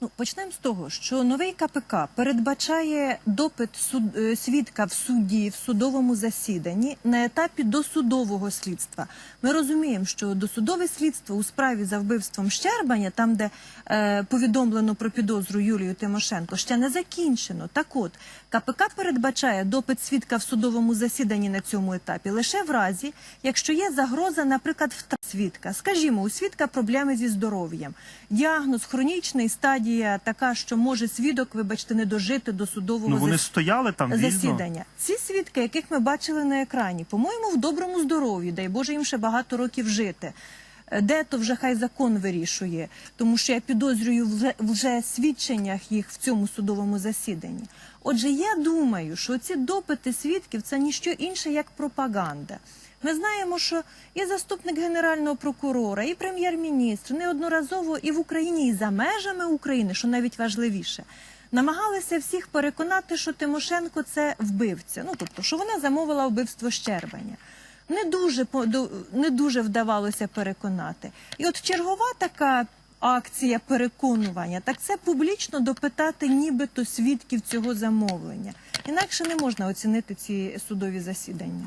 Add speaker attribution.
Speaker 1: Ну, почнемо з того, що новий КПК передбачає допит суд... е, свідка в суді в судовому засіданні на етапі досудового слідства. Ми розуміємо, що досудове слідство у справі за вбивством Щербаня, там де е, повідомлено про підозру Юлію Тимошенко, ще не закінчено. Так от КПК передбачає допит свідка в судовому засіданні на цьому етапі лише в разі, якщо є загроза, наприклад, втрати свідка. Скажімо, у свідка проблеми зі здоров'ям, діагноз хронічний, стадія така, що може свідок, вибачте, не дожити до судового
Speaker 2: Ну вони
Speaker 1: зас-
Speaker 2: стояли там вільно.
Speaker 1: засідання. Ці свідки, яких ми бачили на екрані, по-моєму, в доброму здоров'ї, дай Боже їм ще багато років жити. Е, Де то вже хай закон вирішує, тому що я підозрюю в вже свідченнях їх в цьому судовому засіданні. Отже, я думаю, що ці допити свідків це ніщо інше як пропаганда. Ми знаємо, що і заступник генерального прокурора, і прем'єр-міністр неодноразово і в Україні, і за межами України, що навіть важливіше, намагалися всіх переконати, що Тимошенко це вбивця. Ну тобто, що вона замовила вбивство Щербаня. Не дуже не дуже вдавалося переконати. І от чергова така акція переконування, так це публічно допитати нібито свідків цього замовлення. Інакше не можна оцінити ці судові засідання.